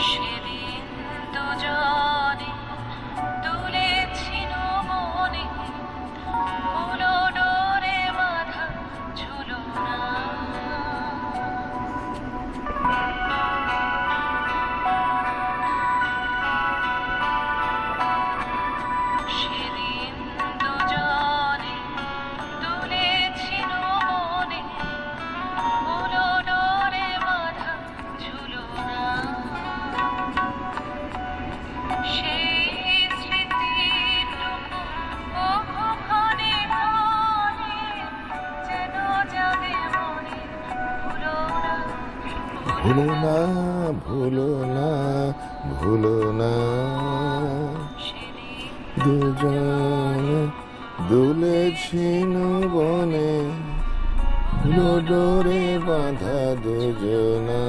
She. ভুলো না ভুলো না ভুলো না। দুজন দুলেছিল বনে ডোরে বাঁধা দুজনা।